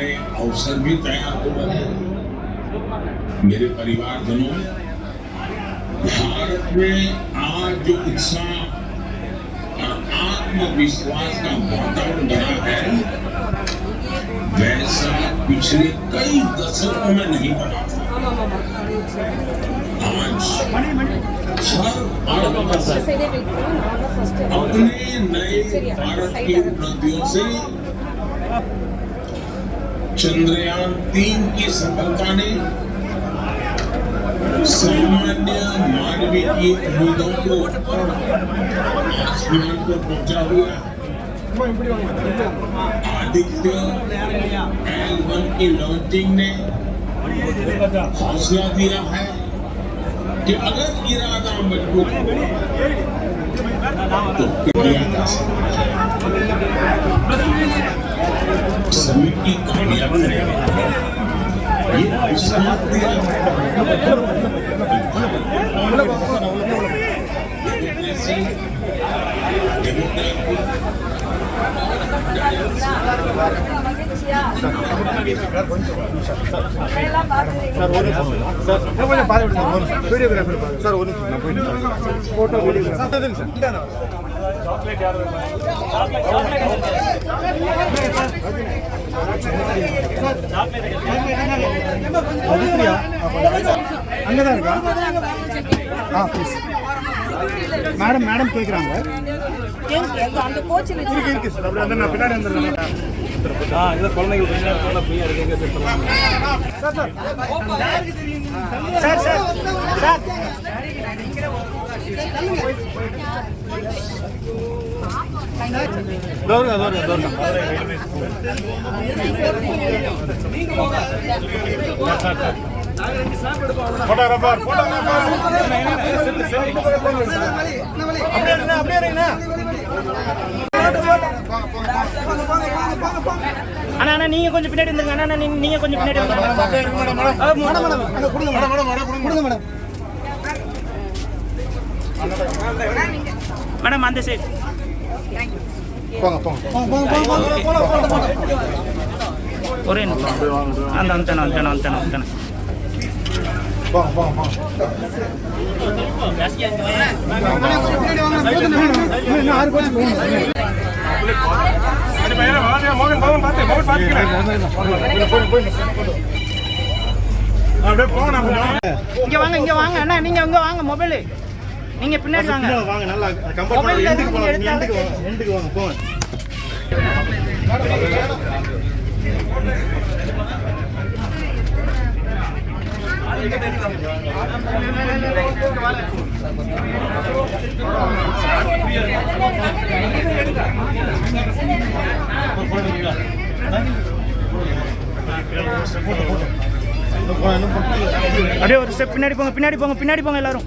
नए अवसर भी तैयार हो रहे हैं। मेरे परिवारजनों, भारत में आज जो उत्साह और आत्मविश्वास का वातावरण बना है, वैसा पिछले कई दशकों में नहीं बना आज हर भारत अपने नए भारत की उपलब्धियों से चंद्रयान तीन की सफलता ने सामान्य मानवीय की उम्मीदों को आसमान पर पहुँचा हुआ आदित्य एल वन की लॉन्चिंग ने हौसला दिया है कि अगर इरादा मज़बूत हो तो किया जा सकता है सभी की कामयाब करेगा ये विश्वास दिया डेमोक्रेसी डेमोक्रेसी கொஞ்சம் பாதி சார் வீடியோகிராஃபர் சார் ஒரு நிமிஷம் நான் போயிட்டு ஃபோட்டோ வீடியோகிராஃபர் சார் அங்கே தான் இருக்கா ஆ ப்ளீஸ் மேடம் மேடம் கேட்குறாங்க இருக்கு இருக்கு சார் அப்படி வந்து நான் பின்னாடி வந்துடுறேன். ஆ இதை குழந்தைங்க கொஞ்ச நேரம் நல்லா ஃப்ரீயாக இருக்குங்க பேசலாம் சார் சார் சார் தோறுங்க தோறுங்க தோறுங்க ஃபோட்டோகிராஃபர் ஃபோட்டோகிராஃபர் அப்படியே இருங்க அப்படியே இருங்க அண்ணா அண்ணா நீங்க கொஞ்சம் பின்னாடி இருந்துங்க அண்ணா அண்ணா, நீங்க- கொஞ்சம் பின்னாடி மேடம், மேடம். கொடுங்க மேடம் மேடம் மேடம் கொடுங்க மேடம். மேடம். அந்த சைடு போங்க போங்க. ஒரே நிமிஷம். அந்த அந்தன அந்தன அந்தன போங்க போங்க போங்க. இங்க வாங்க இங்க வாங்க. அண்ணா நீங்க இங்க வாங்க மொபைல். நீங்க பின்னாடி வாங்க வாங்க. நல்லா ல எண்டுக்கு போங்க நீங்க எண்டுக்கு வாங்க எண்டுக்கு வாங்க போங்க. அப்படியே ஒரு ஸ்டெப் பின்னாடி போங்க பின்னாடி போங்க பின்னாடி போங்க எல்லாரும்.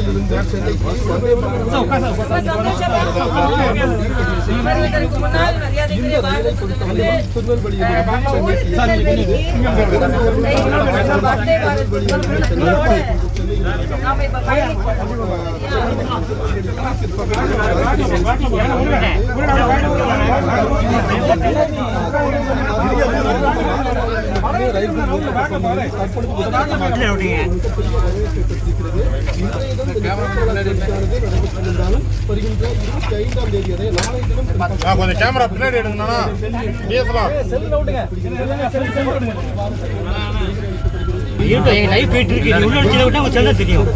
இதுல சென்னைக்கு வருவதற்கு முன்னால் மரியாதைக்குரிய பாரத நாம இப்ப கொஞ்சம் கேமரா பின்னாடி எடுங்கண்ணா டிஎஸ்எல்ஆர் லைவ் போயிட்டு இருக்கு நீ உள்ள அடிச்சத விட்டா உங்க செல்ல தெரியும்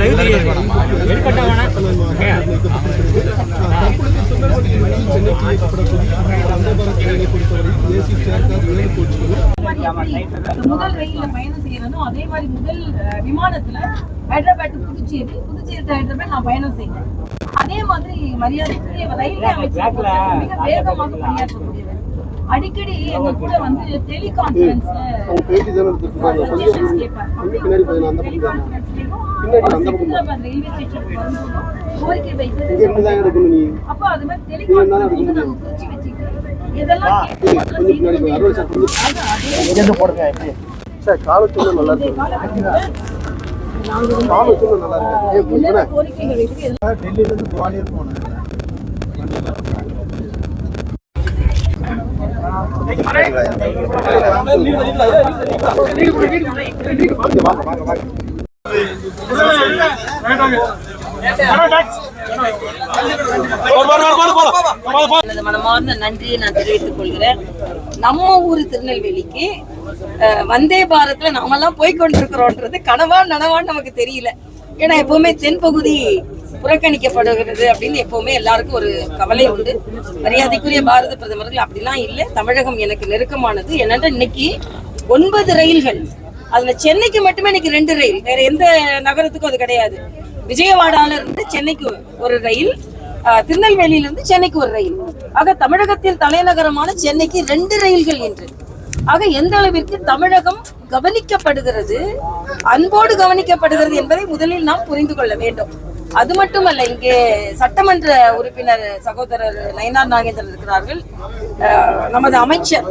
லைவ் தெரியாது எடுக்கட்டா வேணா முதல் ரயில்ல பயணம் செய்யறதும் அதே மாதிரி முதல் விமானத்துல ஹைதராபாத் புதுச்சேரி புதுச்சேரி ஹைதராபாத் நான் பயணம் செய்தேன். அதே மாதிரி மரியாதைக்குரிய ரயில்வே அமைச்சர் மிக வேகமாக பணியாற்றக்கூடியவர். அடிக்கடி எங்க கூட வந்து வரும்போதும் கோரிக்கை வைத்தது அப்ப அது மாதிரி டெலிகான்ஃபரன்ஸ் வந்து நாங்க குறிச்சு இதெல்லாம் அதே சார் காலத்துல நல்லா டெல்லியில இருந்து குவாலியர் போனேன். எனது மனமார்ந்த நன்றியை நான் தெரிவித்துக் கொள்கிறேன். நம்ம ஊர் திருநெல்வேலிக்கு அஹ், வந்தே பாரத்ல நாமெல்லாம் போய் கொண்டிருக்கிறோன்றது கனவா நனவான்னு நமக்கு தெரியல. ஏன்னா எப்பவுமே தென்பகுதி புறக்கணிக்கப்படுகிறது அப்படின்னு எப்பவுமே எல்லாருக்கும் ஒரு கவலை உண்டு. மரியாதைக்குரிய பாரத பிரதமர்கள் அப்படிலாம் இல்லை. தமிழகம் எனக்கு நெருக்கமானது. என்னென்னா இன்னைக்கு ஒன்பது ரயில்கள். அதுல சென்னைக்கு மட்டுமே இன்னைக்கு ரெண்டு ரயில். வேற எந்த நகரத்துக்கும் அது கிடையாது. விஜயவாடால இருந்து சென்னைக்கு ஒரு ரயில் திருநெல்வேலியில திருநெல்வேலியிலிருந்து சென்னைக்கு ஒரு ரயில். ஆக தமிழகத்தின் தலைநகரமான சென்னைக்கு ரெண்டு ரயில்கள் என்று ஆக எந்த அளவிற்கு தமிழகம் கவனிக்கப்படுகிறது அன்போடு கவனிக்கப்படுகிறது என்பதை முதலில் நாம் புரிந்து கொள்ள வேண்டும். அது மட்டுமல்ல இங்கே சட்டமன்ற உறுப்பினர் சகோதரர் நயனார் நாகேந்திரன் இருக்கிறார்கள். நமது அமைச்சர்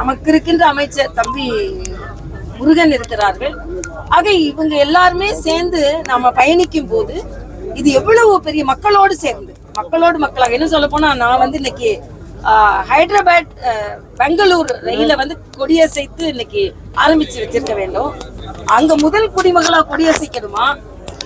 நமக்கு இருக்கின்ற அமைச்சர் தம்பி முருகன் இருக்கிறார்கள். ஆக இவங்க எல்லாருமே சேர்ந்து நாம பயணிக்கும் போது இது எவ்வளவு பெரிய மக்களோடு சேர்ந்து மக்களோடு மக்களாக என்ன சொல்ல போனா நான் வந்து இன்னைக்கு ஆஹ், ஹைதராபாத் பெங்களூர் ரயில வந்து கொடியசைத்து இன்னைக்கு ஆரம்பிச்சு வச்சிருக்க வேண்டும். அங்க முதல் குடிமகளா கொடியசைக்கணுமா?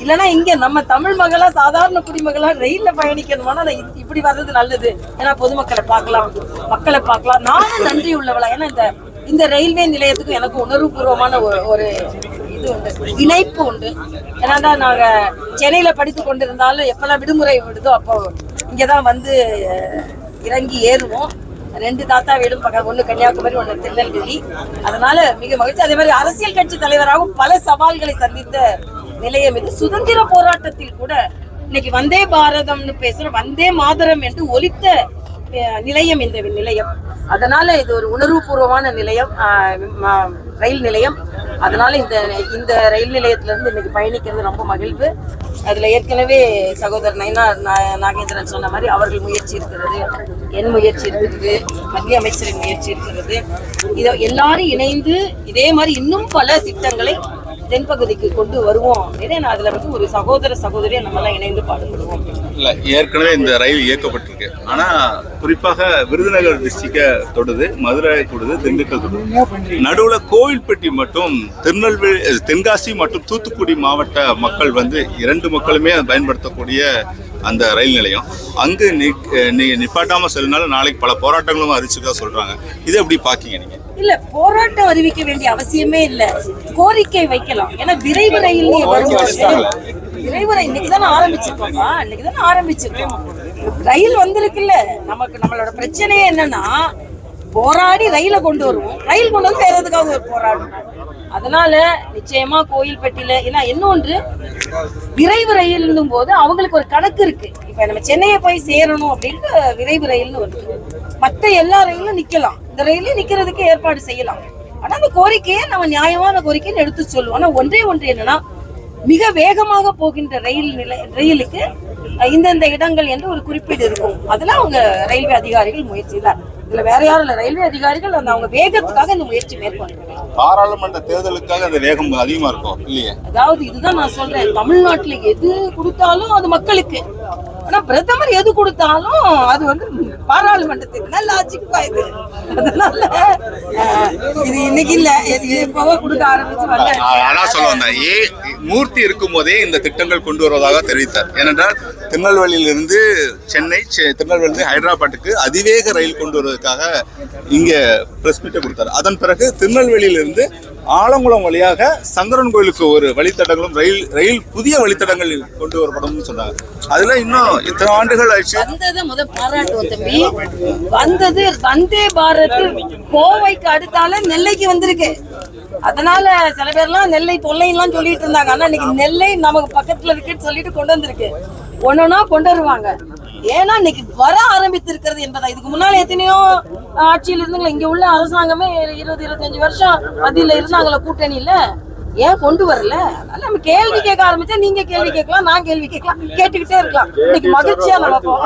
இல்லனா இங்க நம்ம தமிழ் மகளா சாதாரண குடிமகளா ரயில்ல பயணிக்கணுமானா இப்படி வர்றது நல்லது. ஏன்னா பொதுமக்களை பார்க்கலாம் மக்களை பார்க்கலாம். நானும் நன்றி உள்ளவளா ஏன்னா இந்த இந்த ரயில்வே நிலையத்துக்கும் எனக்கு உணர்வுபூர்வமான ஒரு ஒரு உண்டு. இணைப்பு உண்டு. ஏன்னா நாங்க சென்னையில படித்து கொண்டிருந்தாலும் எப்பெல்லாம் விடுமுறை விடுதோ அப்போ இங்கதான் வந்து இறங்கி ஏறுவோம். ரெண்டு தாத்தா வீடும் பக்கம் ஒண்ணு கன்னியாகுமரி ஒண்ணு திருநெல்வேலி. அதனால மிக மகிழ்ச்சி. அதே மாதிரி அரசியல் கட்சி தலைவராகவும் பல சவால்களை சந்தித்த நிலையம் இது. சுதந்திர போராட்டத்தில் கூட இன்னைக்கு வந்தே பாரதம்னு பேசுற வந்தே மாதரம் என்று ஒலித்த நிலையம் இந்த நிலையம். அதனால இது ஒரு உணர்வுபூர்வமான நிலையம் அஹ், ரயில் நிலையம். அதனால இந்த இந்த ரயில் நிலையத்துல இருந்து இன்னைக்கு பயணிக்கிறது ரொம்ப மகிழ்வு. அதுல ஏற்கனவே சகோதரர் நைனா நாகேந்திரன் சொன்ன மாதிரி அவர்கள் முயற்சி இருக்கிறது என் முயற்சி இருக்கிறது மத்திய அமைச்சரின் முயற்சி இருக்கிறது. இதை எல்லாரும் இணைந்து இதே மாதிரி இன்னும் பல திட்டங்களை தென்பகுதிக்கு கொண்டு வருவோம் அப்படின்னு நான் அதுல வந்து ஒரு சகோதர சகோதரியா நம்ம எல்லாம் இணைந்து பாடுபடுவோம். இல்ல ஏற்கனவே இந்த ரயில் இயக்கப்பட்டிருக்கு. ஆனா குறிப்பாக விருதுநகர் டிஸ்ட்ரிக்ட தொடுது மதுரை தொடுது திண்டுக்கல் தொடுது. நடுவுல கோவில்பட்டி மட்டும் திருநெல்வேலி தென்காசி மற்றும் தூத்துக்குடி மாவட்ட மக்கள் வந்து இரண்டு மக்களுமே பயன்படுத்தக்கூடிய அந்த ரயில் நிலையம். அங்கு நி- நி- நிப்பாட்டாம செல்லுனால நாளைக்கு பல போராட்டங்களும் அறிவிச்சுக்கா சொல்றாங்க. இதை எப்படி பாக்கீங்க நீங்க? இல்ல போராட்டம் அறிவிக்க வேண்டிய அவசியமே இல்ல. கோரிக்கை வைக்கலாம். ஏன்னா விரைவு ரயில் விரைவு ரயில் இன்னைக்கு தானே ஆரம்பிச்சிருக்கோம்ப்பா இன்னைக்கு தானே ஆரம்பிச்சிருக்கோம்? ரயில் வந்திருக்குல்ல. நமக்கு நம்மளோட பிரச்சனையே என்னன்னா போராடி ரயில கொண்டு வருவோம். ரயில் கொண்டு வந்து வேற ஒரு போராடும் அதனால நிச்சயமா கோயில்பட்டியில ஏன்னா இன்னொன்று விரைவு ரயில்னும் போது அவங்களுக்கு ஒரு கணக்கு இருக்கு. இப்ப நம்ம சென்னையை போய் சேரணும் அப்படின்ட்டு விரைவு ரயில்னு வருது மத்த எல்லா ரயிலும் நிக்கலாம். இந்த ரயிலும் நிக்கிறதுக்கு ஏற்பாடு செய்யலாம். ஆனா அந்த கோரிக்கையை நம்ம நியாயமான கோரிக்கைன்னு எடுத்து சொல்லுவோம். ஆனா ஒன்றே ஒன்று என்னன்னா மிக வேகமாக போகின்ற ரயில் நிலை ரயிலுக்கு இந்தந்த இடங்கள் என்று ஒரு குறிப்பீடு இருக்கும். அதுல அவங்க ரயில்வே அதிகாரிகள் முயற்சி தான் இதுல வேற யாரும் இல்ல. ரயில்வே அதிகாரிகள் அந்த அவங்க வேகத்துக்காக இந்த முயற்சி மேற்கொண்டிருக்காங்க பாராளுமன்ற தேர்தலுக்காக அந்த வேகம் அதிகமா இருக்கும் இல்லையே? அதாவது இதுதான் நான் சொல்றேன். தமிழ்நாட்டுல எது கொடுத்தாலும் அது மக்களுக்கு. ஆனா பிரதமர் எது கொடுத்தாலும் அது வந்து பாராளுமன்றத்துக்கு நல்ல லாஜிக் இது அதனால இது இன்னைக்கு இல்ல. இது எப்பவோ கொடுக்க ஆரம்பிச்சு அதான் சொல்ல வந்தேன் ஏ மூர்த்தி இருக்கும் போதே இந்த திட்டங்கள் கொண்டு வருவதாக தெரிவித்தார். ஏனென்றால் திருநெல்வேலியிலிருந்து சென்னை செ- திருநெல்வேலியிலிருந்து ஹைதராபாத்துக்கு அதிவேக ரயில் கொண்டு வருவதற்காக இங்கே பிரஸ் மீட்டை கொடுத்தார். அதன் பிறகு திருநெல்வேலியிலிருந்து ஆலங்குளம் வழியாக சங்கரன் கோயிலுக்கு ஒரு வழித்தடங்களும் ரயில் ரயில் புதிய வழித்தடங்கள் கொண்டு வரப்படும்னு சொன்னாங்க. அதுல இன்னும் இத்தனை ஆண்டுகள் ஆயிடுச்சு. வந்தது முத பாராட்டுவோம் தம்பி. வந்தது வந்தே பாரத். கோவைக்கு அடுத்தால நெல்லைக்கு வந்திருக்கு. அதனால சில பேர்லாம் நெல்லை தொல்லைலாம் சொல்லிட்டு இருந்தாங்க. ஆனா இன்னைக்கு நெல்லை நமக்கு பக்கத்துல இருக்குன்னு சொல்லிட்டு கொண்டு வந்திருக்கு. ஒன்னொன்னா கொண்டு வருவாங்க. ஏன்னா இன்னைக்கு வர ஆரம்பித்து இருக்கிறது என்பதா இதுக்கு முன்னால எத்தனையோ ஆட்சியில் இருந்தாங்களா இங்க உள்ள அரசாங்கமே இருபது இருபத்தஞ்சு வருஷம் மத்தியில இருந்தாங்களா கூட்டணியில. ஏன் கொண்டு வரல? அதனால நம்ம கேள்வி கேட்க ஆரம்பிச்சா நீங்க கேள்வி கேட்கலாம் நான் கேள்வி கேட்கலாம் கேட்டுக்கிட்டே இருக்கலாம். இன்னைக்கு மகிழ்ச்சியா நடக்கும்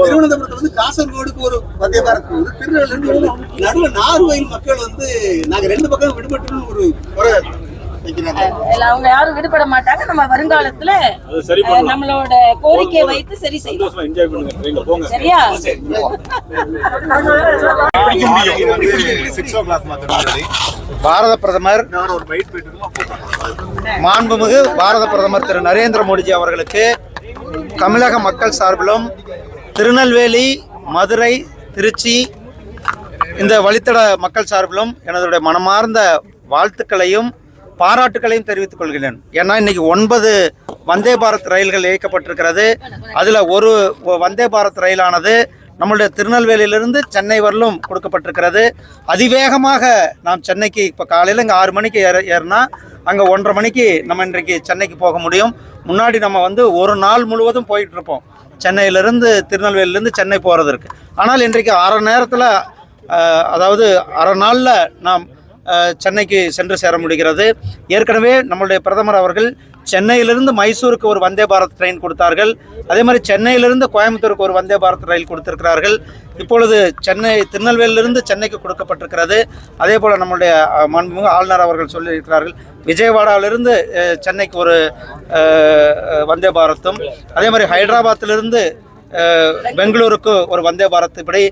திருவனந்தபுரத்துல வந்து காசர்கோடுக்கு ஒரு வந்தே பாரத் போகுது திருநெல்வேலி நடுவில் நார்வையில் மக்கள் வந்து நாங்க ரெண்டு பக்கம் விடுபட்டு ஒரு இல்ல, அவங்க யாரும் விடுபட மாட்டாங்க. நம்ம வருங்காலத்துல அது சரி நம்மளோட கோரிக்கையை வைத்து சரியா? பாரத பிரதமர் மாண்புமிகு பாரத பிரதமர் திரு நரேந்திர மோடிஜி அவர்களுக்கு தமிழக மக்கள் சார்பிலும் திருநெல்வேலி மதுரை திருச்சி இந்த வழித்தட மக்கள் சார்பிலும் எனதுடைய மனமார்ந்த வாழ்த்துக்களையும் பாராட்டுக்களையும் தெரிவித்துக் கொள்கிறேன். ஏன்னா இன்னைக்கு ஒன்பது வந்தே பாரத் ரயில்கள் இயக்கப்பட்டிருக்கிறது. அதில் ஒரு வந்தே பாரத் ரயிலானது நம்மளுடைய திருநெல்வேலியிலிருந்து சென்னை வரலும் கொடுக்கப்பட்டிருக்கிறது. அதிவேகமாக நாம் சென்னைக்கு இப்போ காலையில் இங்கே ஆறு மணிக்கு ஏற ஏறினா அங்கே ஒன்றரை மணிக்கு நம்ம இன்றைக்கு சென்னைக்கு போக முடியும். முன்னாடி நம்ம வந்து ஒரு நாள் முழுவதும் போயிட்டுருப்போம். இருப்போம் சென்னையிலிருந்து திருநெல்வேலியிலேருந்து சென்னை போகிறதற்கு ஆனால் இன்றைக்கு அரை நேரத்தில் அதாவது அரை நாளில் நாம் சென்னைக்கு சென்று சேர முடிகிறது. ஏற்கனவே நம்மளுடைய பிரதமர் அவர்கள் சென்னையிலிருந்து மைசூருக்கு ஒரு வந்தே பாரத் ட்ரெயின் கொடுத்தார்கள். அதே மாதிரி சென்னையிலிருந்து கோயம்புத்தூருக்கு ஒரு வந்தே பாரத் ரயில் கொடுத்திருக்கிறார்கள். இப்பொழுது சென்னை திருநெல்வேலியிலிருந்து சென்னைக்கு கொடுக்கப்பட்டிருக்கிறது. அதே போல் நம்மளுடைய அஹ், ஆளுநர் அவர்கள் சொல்லியிருக்கிறார்கள். விஜயவாடாவிலிருந்து சென்னைக்கு ஒரு வந்தே பாரத்தும். அதே மாதிரி ஹைதராபாத்திலிருந்து பெங்களூருக்கு ஒரு வந்தே பாரத். இப்படி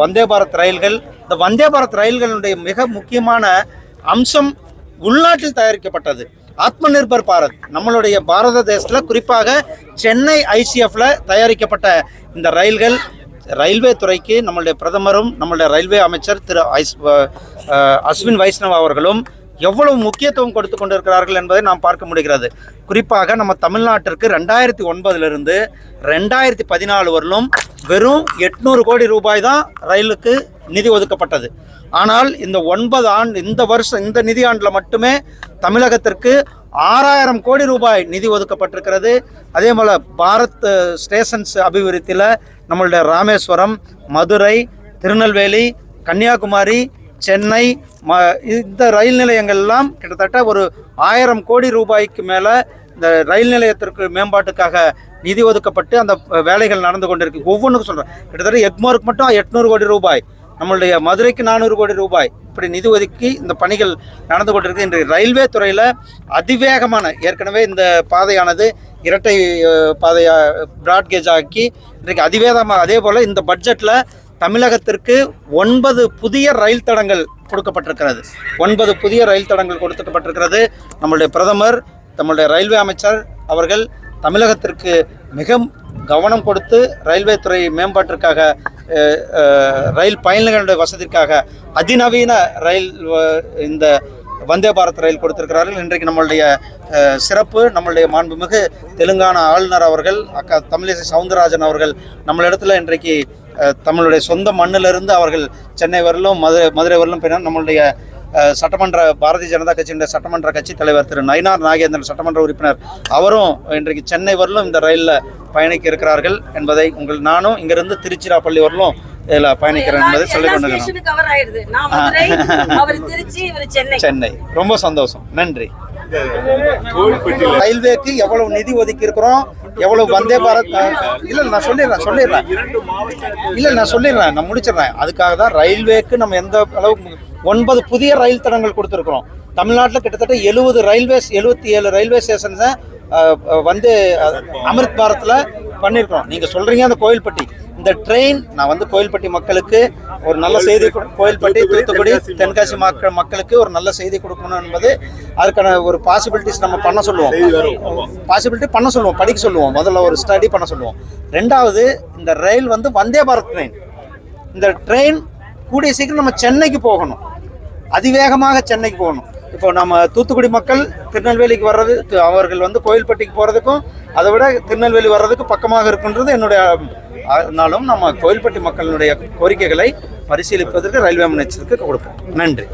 வந்தே பாரத் ரயில்கள் இந்த வந்தே பாரத் ரயில்களுடைய மிக முக்கியமான அம்சம் உள்நாட்டில் தயாரிக்கப்பட்டது. ஆத்ம நிர்பர் பாரத் நம்மளுடைய பாரத தேசத்தில் குறிப்பாக சென்னை ஐசிஎஃப்ல தயாரிக்கப்பட்ட இந்த ரயில்கள். ரயில்வே துறைக்கு நம்மளுடைய பிரதமரும் நம்மளுடைய ரயில்வே அமைச்சர் திரு ஐஸ் அஸ்வின் வைஷ்ணவ் அவர்களும் எவ்வளவு முக்கியத்துவம் கொடுத்து கொண்டிருக்கிறார்கள் என்பதை நாம் பார்க்க முடிகிறது. குறிப்பாக நம்ம தமிழ்நாட்டிற்கு ரெண்டாயிரத்தி ஒன்பதிலிருந்து ரெண்டாயிரத்தி பதினாலு வரலும் வெறும் எட்நூறு கோடி ரூபாய் தான் ரயிலுக்கு நிதி ஒதுக்கப்பட்டது. ஆனால் இந்த ஒன்பது ஆண்டு இந்த வருஷம் இந்த நிதியாண்டில் மட்டுமே தமிழகத்திற்கு ஆறாயிரம் கோடி ரூபாய் நிதி ஒதுக்கப்பட்டிருக்கிறது. அதே போல் பாரத் ஸ்டேஷன்ஸ் அபிவிருத்தியில் நம்மளுடைய ராமேஸ்வரம் மதுரை திருநெல்வேலி கன்னியாகுமரி சென்னை ம இந்த ரயில் நிலையங்கள்லாம் கிட்டத்தட்ட ஒரு ஆயிரம் கோடி ரூபாய்க்கு மேலே இந்த ரயில் நிலையத்திற்கு மேம்பாட்டுக்காக நிதி ஒதுக்கப்பட்டு அந்த வேலைகள் நடந்து கொண்டிருக்கு. ஒவ்வொன்றுக்கும் சொல்கிறேன் கிட்டத்தட்ட எக்மோருக்கு மட்டும் எட்நூறு கோடி ரூபாய் நம்மளுடைய மதுரைக்கு நானூறு கோடி ரூபாய் இப்படி நிதி ஒதுக்கி இந்த பணிகள் நடந்து கொண்டிருக்கு. இன்று ரயில்வே துறையில் அதிவேகமான ஏற்கனவே இந்த பாதையானது இரட்டை பாதையாக ப்ராட்கேஜ் பிராட்கேஜ் ஆக்கி இன்றைக்கு அதிவேகமாக அதே போல் இந்த பட்ஜெட்டில் தமிழகத்திற்கு ஒன்பது புதிய ரயில் தடங்கள் கொடுக்கப்பட்டிருக்கிறது. ஒன்பது புதிய ரயில் தடங்கள் கொடுக்கப்பட்டிருக்கிறது. நம்மளுடைய பிரதமர் நம்மளுடைய ரயில்வே அமைச்சர் அவர்கள் தமிழகத்திற்கு மிக கவனம் கொடுத்து ரயில்வே துறை மேம்பாட்டிற்காக ரயில் பயணிகளுடைய வசதிக்காக அதிநவீன ரயில் இந்த வந்தே பாரத் ரயில் கொடுத்திருக்கிறார்கள். இன்றைக்கு நம்மளுடைய சிறப்பு நம்மளுடைய மாண்புமிகு தெலுங்கானா ஆளுநர் அவர்கள் அக்கா தமிழிசை சவுந்தரராஜன் அவர்கள் நம்மளிடத்தில் இன்றைக்கு தமிழுடைய சொந்த மண்ணிலிருந்து அவர்கள் சென்னை வரலும் மதுரை மதுரை வரலும் பின்னர் நம்மளுடைய சட்டமன்ற பாரதிய ஜனதா கட்சியினுடைய சட்டமன்ற கட்சி தலைவர் திரு நயினார் நாகேந்திரன் சட்டமன்ற உறுப்பினர் அவரும் இன்றைக்கு சென்னை வரலும் இந்த ரயிலில் பயணிக்க இருக்கிறார்கள் என்பதை உங்கள் நானும் இங்கிருந்து திருச்சிராப்பள்ளி வரலும் இதில் பயணிக்கிறேன் என்பதை சொல்லிக் கொண்டிருக்கிறேன் ஸ்டேஷனுக்கு கவர் ஆயிடுது. நான் மதுரை அவர் திருச்சி இவர் சென்னை. சென்னை. ரொம்ப சந்தோஷம். நன்றி. ரயில்வேக்கு எவ்வளவு நிதி ஒதுக்கி இருக்கிறோம்? எவ்வளவு வந்தே பாரத் இல்லை நான் சொல்லிடுறேன் சொல்லிடுறேன். இல்லை நான் சொல்லிடுறேன் நான் முடிச்சிடுறேன். அதுக்காக தான் ரயில்வேக்கு நம்ம எந்த அளவுக்கு ஒன்பது புதிய ரயில் தடங்கள் கொடுத்துருக்குறோம். தமிழ்நாட்டில் கிட்டத்தட்ட எழுபது ரயில்வேஸ் எழுபத்தி ஏழு ரயில்வே ஸ்டேஷன்ஸை வந்து அமிர்த் பாரத்தில் பண்ணியிருக்கிறோம் நீங்கள் சொல்கிறீங்க அந்த கோயில்பட்டி. இந்த ட்ரெயின் நான் வந்து கோயில்பட்டி மக்களுக்கு ஒரு நல்ல செய்தி கோயில்பட்டி தூத்துக்குடி தென்காசி மக்கள். மக்களுக்கு ஒரு நல்ல செய்தி கொடுக்கணும் என்பது அதுக்கான ஒரு பாசிபிலிட்டிஸ் நம்ம பண்ண சொல்லுவோம். பாசிபிலிட்டி பண்ண சொல்லுவோம் படிக்க சொல்லுவோம் முதல்ல ஒரு ஸ்டடி பண்ண சொல்லுவோம். ரெண்டாவது இந்த ரயில் வந்து வந்தே பாரத் ட்ரெயின் இந்த ட்ரெயின் கூடிய சீக்கிரம் நம்ம சென்னைக்கு போகணும். அதிவேகமாக சென்னைக்கு போகணும். இப்போ நம்ம தூத்துக்குடி மக்கள் திருநெல்வேலிக்கு வர்றது அவர்கள் வந்து கோயில்பட்டிக்கு போகிறதுக்கும் அதை விட திருநெல்வேலி வர்றதுக்கு பக்கமாக இருக்குன்றது என்னுடைய ஆனாலும் நம்ம கோயில்பட்டி மக்களுடைய கோரிக்கைகளை பரிசீலிப்பதற்கு ரயில்வே அமைச்சருக்கு கொடுப்போம். நன்றி.